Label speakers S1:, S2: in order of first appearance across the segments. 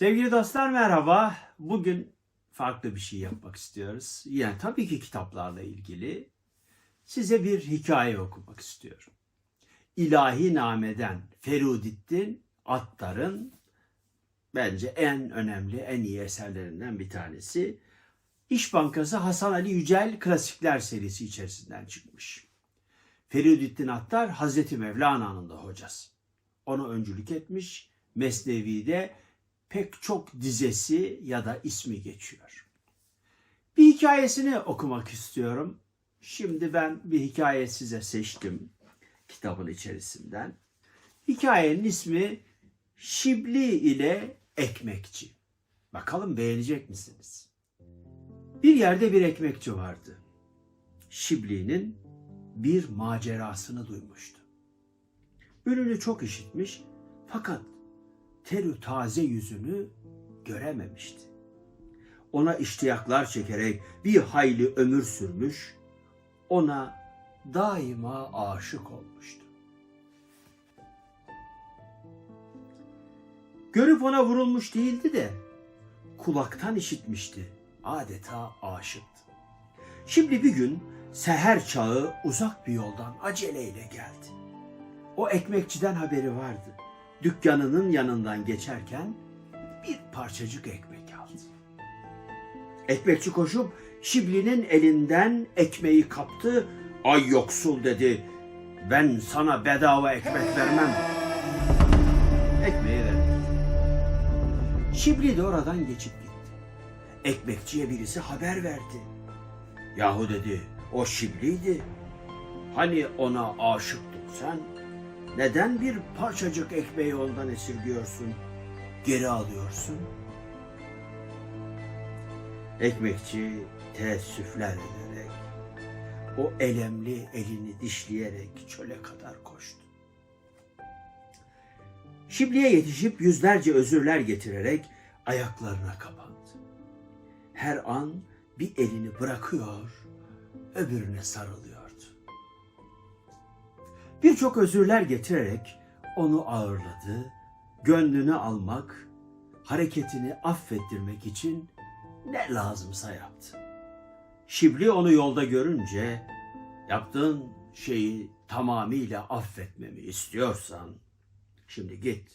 S1: Sevgili dostlar merhaba. Bugün farklı bir şey yapmak istiyoruz. Yani tabii ki kitaplarla ilgili size bir hikaye okumak istiyorum. İlahi Name'den Ferudettin Attar'ın bence en önemli, en iyi eserlerinden bir tanesi. İş Bankası Hasan Ali Yücel Klasikler serisi içerisinden çıkmış. Ferudettin Attar Hazreti Mevlana'nın da hocası. Ona öncülük etmiş. Mesnevi'de pek çok dizesi ya da ismi geçiyor. Bir hikayesini okumak istiyorum. Şimdi ben bir hikaye size seçtim kitabın içerisinden. Hikayenin ismi Şibli ile Ekmekçi. Bakalım beğenecek misiniz? Bir yerde bir ekmekçi vardı. Şibli'nin bir macerasını duymuştu. Ününü çok işitmiş fakat terü taze yüzünü görememişti. Ona iştiyaklar çekerek bir hayli ömür sürmüş, ona daima aşık olmuştu. Görüp ona vurulmuş değildi de kulaktan işitmişti. Adeta aşıktı. Şimdi bir gün seher çağı uzak bir yoldan aceleyle geldi. O ekmekçiden haberi vardı. Dükkanının yanından geçerken bir parçacık ekmek aldı. Ekmekçi koşup Şibli'nin elinden ekmeği kaptı. Ay yoksul dedi. Ben sana bedava ekmek vermem. Ekmeği verdi. Şibli de oradan geçip gitti. Ekmekçiye birisi haber verdi. Yahu dedi o Şibli'ydi. Hani ona aşıktın sen? Neden bir parçacık ekmeği ondan esirgiyorsun? Geri alıyorsun? Ekmekçi teessüfler ederek, o elemli elini dişleyerek çöle kadar koştu. Şibli'ye yetişip yüzlerce özürler getirerek ayaklarına kapandı. Her an bir elini bırakıyor, öbürüne sarılıyordu. Birçok özürler getirerek onu ağırladı, gönlünü almak, hareketini affettirmek için ne lazımsa yaptı. Şibli onu yolda görünce yaptığın şeyi tamamıyla affetmemi istiyorsan şimdi git.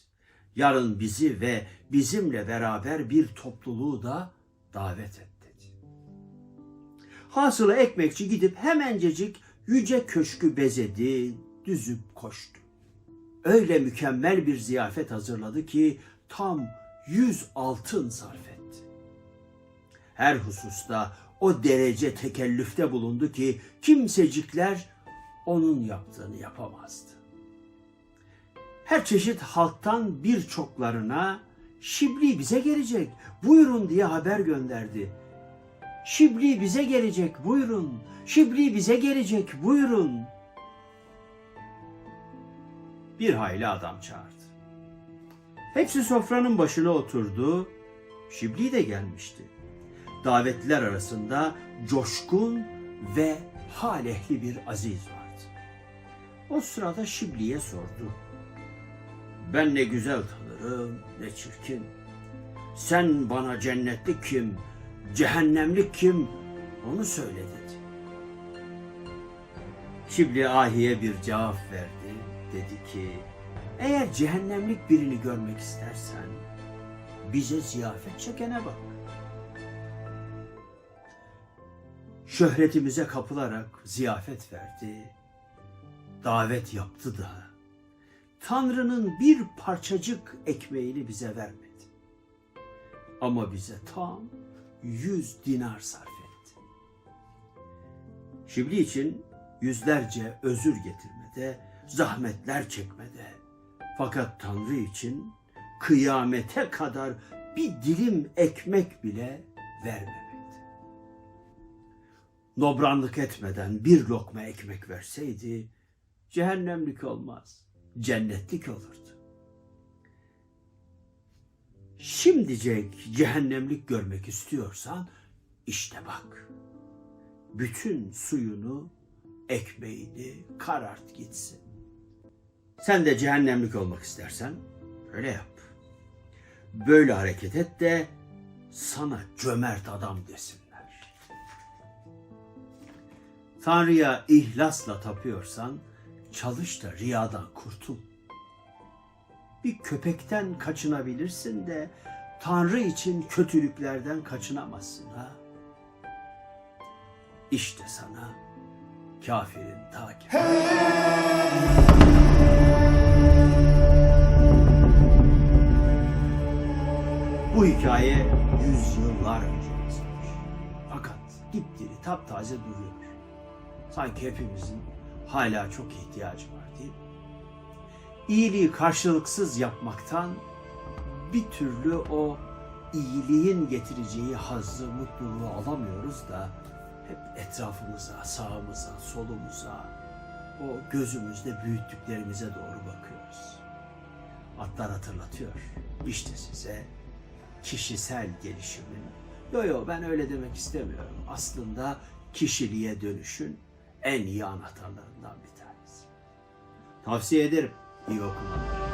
S1: Yarın bizi ve bizimle beraber bir topluluğu da davet et dedi. Hasılı ekmekçi gidip hemencecik yüce köşkü bezedi, düzüp koştu. Öyle mükemmel bir ziyafet hazırladı ki tam yüz altın sarf etti. Her hususta o derece tekellüfte bulundu ki kimsecikler onun yaptığını yapamazdı. Her çeşit halktan birçoklarına Şibli bize gelecek, buyurun diye haber gönderdi. Şibli bize gelecek, buyurun. Şibli bize gelecek, buyurun. Bir hayli adam çağırdı. Hepsi sofranın başına oturdu. Şibli de gelmişti. Davetliler arasında coşkun ve hal ehli bir aziz vardı. O sırada Şibli'ye sordu. Ben ne güzel tanırım ne çirkin. Sen bana cennetlik kim, cehennemlik kim onu söyle. Şibli ahiye bir cevap verdi. Dedi ki eğer cehennemlik birini görmek istersen bize ziyafet çekene bak. Şöhretimize kapılarak ziyafet verdi. Davet yaptı da Tanrı'nın bir parçacık ekmeğini bize vermedi. Ama bize tam yüz dinar sarf etti. Şibli için yüzlerce özür getirmede, zahmetler çekmede. Fakat Tanrı için kıyamete kadar bir dilim ekmek bile vermemekti. Nobranlık etmeden bir lokma ekmek verseydi cehennemlik olmaz, cennetlik olurdu. Şimdicek cehennemlik görmek istiyorsan işte bak. Bütün suyunu, ekmeğini karart gitsin. Sen de cehennemlik olmak istersen öyle yap. böyle hareket et de sana cömert adam desinler. Tanrı'ya ihlasla tapıyorsan çalış da riyadan kurtul. Bir köpekten kaçınabilirsin de Tanrı için kötülüklerden kaçınamazsın ha. İşte sana kafirin ta kendisi. Bu hikaye yüzyıllar önce yazılmış. Fakat dipdiri taptaze duruyor. Sanki hepimizin hala çok ihtiyacı var değil mi? İyiliği karşılıksız yapmaktan bir türlü o iyiliğin getireceği hazzı, mutluluğu alamıyoruz da hep etrafımıza, sağımıza, solumuza, o gözümüzde büyüttüklerimize doğru bakıyoruz. Atlar hatırlatıyor. İşte size kişisel gelişimin. Yo yo ben öyle demek istemiyorum. Aslında kişiliğe dönüşün en iyi anahtarlarından bir tanesi. Tavsiye ederim. İyi okumalar.